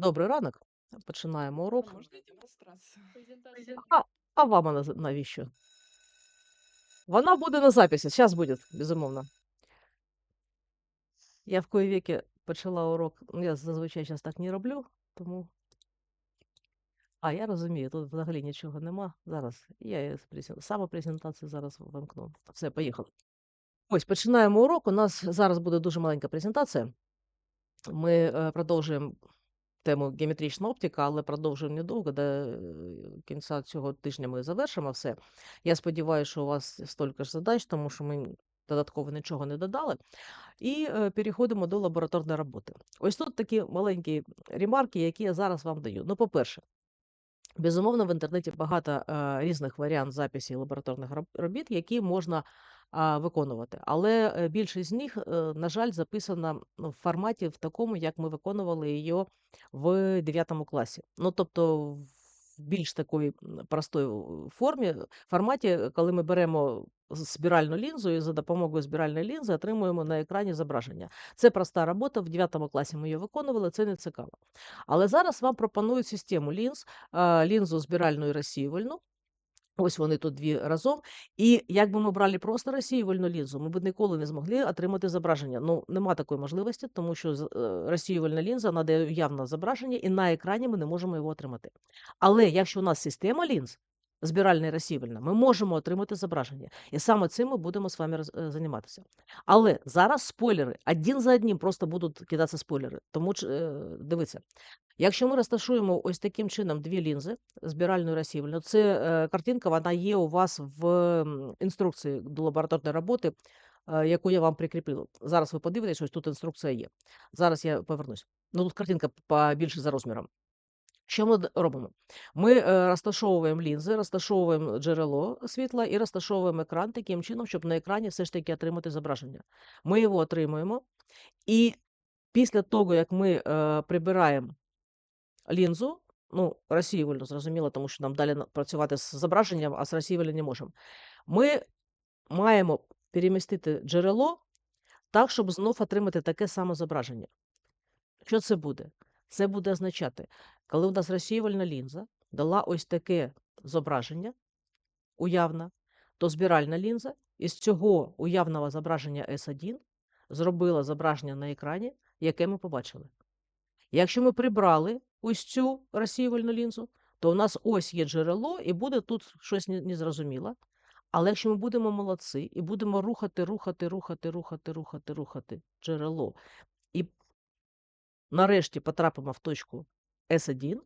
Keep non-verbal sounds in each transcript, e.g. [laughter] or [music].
Добрий ранок. Починаємо урок. можна демонстрацію? А, а вам вона навіщо? Вона буде на записі. Зараз буде, безумовно. Я в кої віки почала урок. Ну, я зазвичай зараз так не роблю, тому. А, я розумію, тут взагалі нічого нема. Зараз я її з презен- самопрезентацію зараз вимкну. Все, поїхали. Ось починаємо урок. У нас зараз буде дуже маленька презентація. Ми е, продовжуємо тему геометрична оптика, але продовжуємо недовго. До е, кінця цього тижня ми завершимо все. Я сподіваюся, що у вас стільки ж задач, тому що ми додатково нічого не додали. І е, переходимо до лабораторної роботи. Ось тут такі маленькі ремарки, які я зараз вам даю. Ну, по-перше, Безумовно, в інтернеті багато е, різних варіантів записі лабораторних робіт, які можна виконувати. Але е, більшість з них, е, на жаль, записана ну, в форматі в такому, як ми виконували її в 9 класі. Ну, тобто, в більш такої простої формі, форматі, коли ми беремо з- спіральну лінзу і за допомогою спіральної лінзи отримуємо на екрані зображення. Це проста робота. В 9 класі ми її виконували, це не цікаво. Але зараз вам пропонують систему лінз лінзу збиральну і розсіювальну. Ось вони тут дві разом. І якби ми брали просто розсіювальну лінзу, ми б ніколи не змогли отримати зображення. Ну, нема такої можливості, тому що е, розсіювальна лінза надає явне зображення, і на екрані ми не можемо його отримати. Але якщо у нас система лінз, збиральна і розсіювальна, ми можемо отримати зображення. І саме цим ми будемо з вами е, займатися. Але зараз спойлери один за одним просто будуть кидатися спойлери. Тому е, дивіться. Якщо ми розташуємо ось таким чином дві лінзи, збиральну і розсіювальну, це е, картинка, вона є у вас в інструкції до лабораторної роботи, е, яку я вам прикріпила. Зараз ви подивитесь, ось тут інструкція є. Зараз я повернусь. Ну тут картинка побільше за розміром. Що ми робимо? Ми е, розташовуємо лінзи, розташовуємо джерело світла і розташовуємо екран таким чином, щоб на екрані все ж таки отримати зображення. Ми його отримуємо, і після того, як ми прибираємо лінзу, ну, розсіювальну, зрозуміло, тому що нам далі працювати з зображенням, а з розсіювальним не можемо. Ми маємо перемістити джерело так, щоб знов отримати таке саме зображення. Що це буде? Це буде означати, коли у нас розсіювальна лінза дала ось таке зображення уявне, то збиральна лінза із цього уявного зображення S1 зробила зображення на екрані, яке ми побачили. Якщо ми прибрали ось цю розсіювальну лінзу, то у нас ось є джерело, і буде тут щось не- незрозуміле. Але якщо ми будемо молодці і будемо рухати, рухати, рухати, рухати, рухати, рухати джерело, і нарешті потрапимо в точку S1,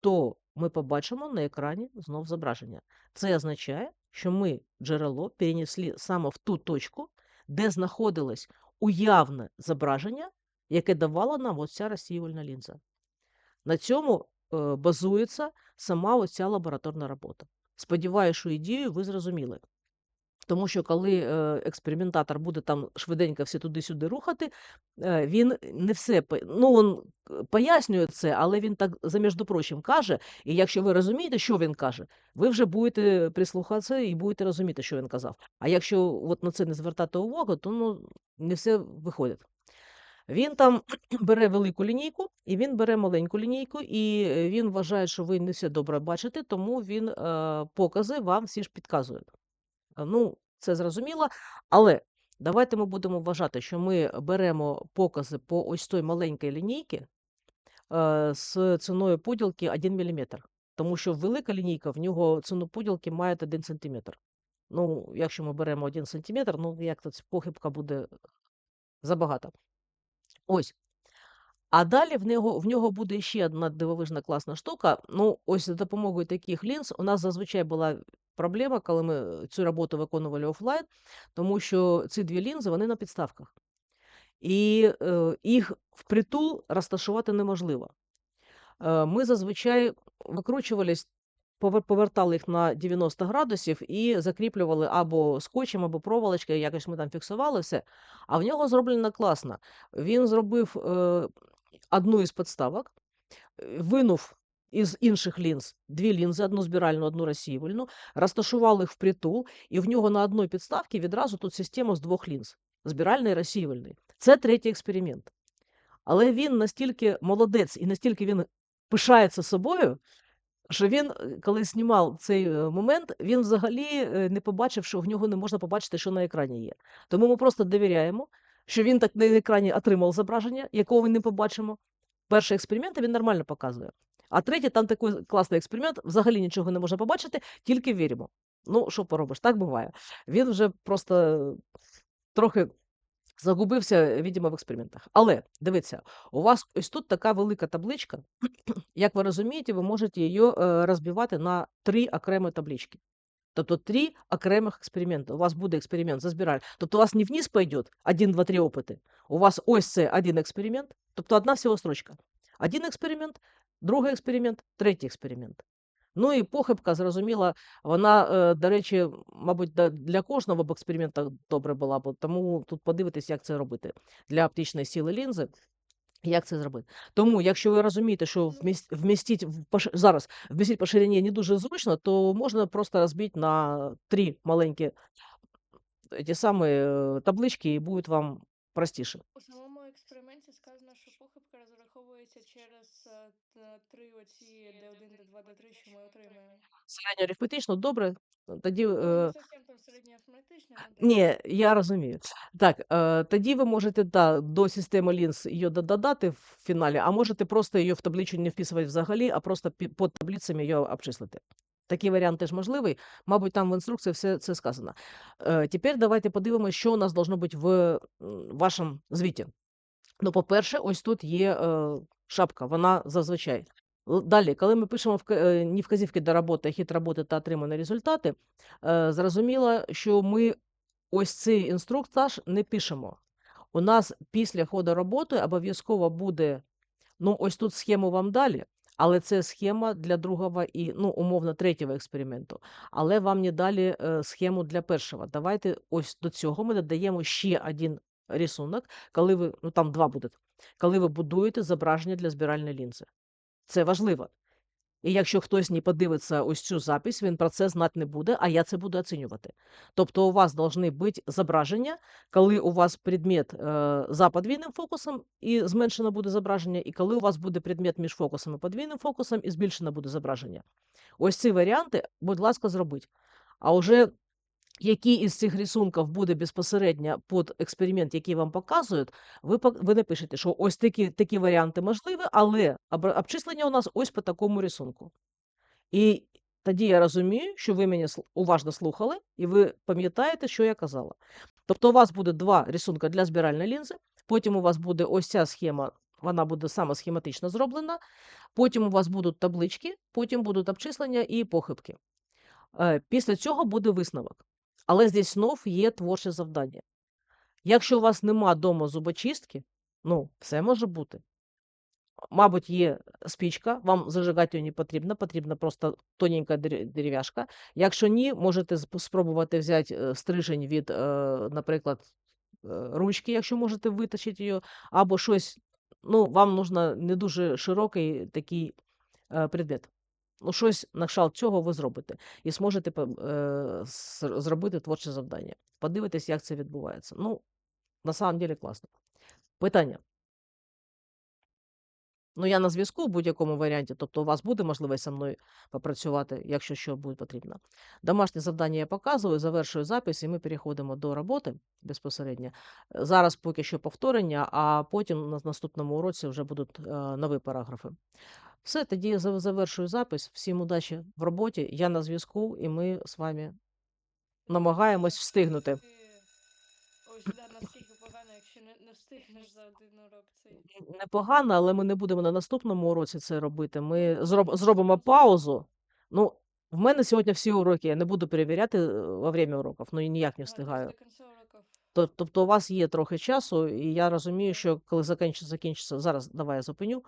то ми побачимо на екрані знов зображення. Це означає, що ми джерело перенесли саме в ту точку, де знаходилось уявне зображення, яке давала нам оця розсіювальна лінза. На цьому е, базується сама оця лабораторна робота. Сподіваюся, що ідею ви зрозуміли. Тому що коли е, експериментатор буде там швиденько все туди-сюди рухати, е, він не все ну, він е, пояснює це, але він так за між прочим каже. І якщо ви розумієте, що він каже, ви вже будете прислухатися і будете розуміти, що він казав. А якщо от на це не звертати увагу, то ну, не все виходить. Він там бере велику лінійку, і він бере маленьку лінійку, і е, він вважає, що ви не все добре бачите, тому він е, покази вам всі ж підказує. Е, Ну, це зрозуміло, але давайте ми будемо вважати, що ми беремо покази по ось той маленькій лінійці е, з ціною поділки 1 мм. Тому що велика лінійка, в нього ціну поділки має 1 см. Ну, якщо ми беремо 1 см, ну як тут похибка буде забагато. Ось. А далі в нього, в нього буде ще одна дивовижна класна штука. Ну, ось за допомогою таких лінз у нас зазвичай була проблема, коли ми цю роботу виконували офлайн, тому що ці дві лінзи вони на підставках. І е, їх впритул розташувати неможливо. Е, ми зазвичай викручувались, повертали їх на 90 градусів і закріплювали або скотчем, або проволочкою, якось ми там фіксували все. А в нього зроблено класно. Він зробив е, одну із підставок, винув із інших лінз дві лінзи, одну збиральну, одну розсіювальну, розташував їх впритул, і в нього на одній підставці відразу тут система з двох лінз збиральної і розсіювальної. Це третій експеримент. Але він настільки молодець і настільки він пишається собою, що він, е, коли знімав цей е, момент, він взагалі е, не побачив, що в нього не можна побачити, що на екрані є. Тому ми просто довіряємо, що він так на екрані отримав зображення, якого ми не побачимо. Перший експеримент він нормально показує. А третій, там такий класний експеримент, взагалі нічого не можна побачити, тільки віримо. Ну, що поробиш, так буває. Він вже просто трохи загубився, видимо, в експериментах. Але дивіться, у вас ось тут така велика табличка. [clears throat] Як ви розумієте, ви можете її е, розбивати на три окремі таблички. Тобто три окремих експерименти. У вас буде експеримент за збирання. Тобто у вас не вниз пойде 1, 2, 3 опити. У вас ось це один експеримент, тобто одна всього строчка. Один експеримент, другий експеримент, третій експеримент. Ну і похибка, зрозуміло, вона, е, до речі, мабуть, для кожного б експеримента добре була б, тому тут подивитись, як це робити для оптичної сили лінзи. Як це зробити? Тому, якщо ви розумієте, що вміс- вмістіть в пош... зараз вмістити по ширині не дуже зручно, то можна просто розбити на три маленькі ті самі е, таблички, і буде вам простіше. У самому експерименті сказано, похибка розраховується через е, три оці D1, D2, D3, що ми отримаємо. Середньо арифметично, добре. Тоді Ну, е, ну. Ні, я розумію. Так, е, тоді ви можете да, до системи лінз її додати в фіналі, а можете просто її в таблицю не вписувати взагалі, а просто пі- під таблицями її обчислити. Такий варіант теж можливий. Мабуть, там в інструкції все це сказано. Е, тепер давайте подивимося, що у нас должно бути в вашому звіті. Ну, по-перше, ось тут є е, шапка, вона зазвичай. Далі, коли ми пишемо не вказівки до роботи, а хід роботи та отримані результати, е, зрозуміло, що ми ось цей інструктаж не пишемо. У нас після ходу роботи обов'язково буде, ну, ось тут схему вам далі, але це схема для другого і, ну, умовно, третього експерименту. Але вам не далі е, схему для першого. Давайте ось до цього ми додаємо ще один рисунок, коли ви, ну там два будуть, коли ви будуєте зображення для збиральної лінзи. Це важливо. І якщо хтось не подивиться ось цю запись, він про це знати не буде, а я це буду оцінювати. Тобто у вас повинні бути зображення, коли у вас предмет е, за подвійним фокусом і зменшено буде зображення, і коли у вас буде предмет між фокусом і подвійним фокусом, і збільшено буде зображення. Ось ці варіанти, будь ласка, зробіть. А вже який із цих рисунків буде безпосередньо під експеримент, який вам показують, ви, ви напишете, що ось такі, такі варіанти можливі, але обчислення у нас ось по такому рисунку. І тоді я розумію, що ви мене уважно слухали, і ви пам'ятаєте, що я казала. Тобто у вас буде два рисунки для збиральної лінзи, потім у вас буде ось ця схема, вона буде саме схематично зроблена, потім у вас будуть таблички, потім будуть обчислення і похибки. Е, Після цього буде висновок. Але здесь знов є творче завдання. Якщо у вас нема дома зубочистки, ну, все може бути. Мабуть, є спічка, вам зажигати її не потрібно, потрібна просто тоненька дерев'яшка. Якщо ні, можете спробувати взяти е, стрижень від, е, наприклад, е, ручки, якщо можете витащити її, або щось, ну, вам нужно не дуже широкий такий предмет. Ну, щось на кшталт цього ви зробите і зможете е, зробити творче завдання. Подивитесь, як це відбувається. Ну, на самом деле класно. Питання. Ну, я на зв'язку в будь-якому варіанті, тобто у вас буде можливість зі мною попрацювати, якщо що буде потрібно. Домашнє завдання я показую, завершую запис, і ми переходимо до роботи безпосередньо. Зараз поки що повторення, а потім на наступному уроці вже будуть е, нові параграфи. Все, тоді я завершую запис. Всім удачі в роботі. Я на зв'язку, і ми з вами намагаємось встигнути. Ось да, наскільки погано, якщо не, не встигнеш за один урок цей. Непогано, але ми не будемо на наступному уроці це робити. Ми Ну, зроб, зробимо паузу. Ну, в мене сьогодні всі уроки, я не буду перевіряти е, во время уроків, ну і ніяк не тобто встигаю. Тобто у вас є трохи часу, і я розумію, що коли закінчиться, закінчиться, зараз давай я зупиню.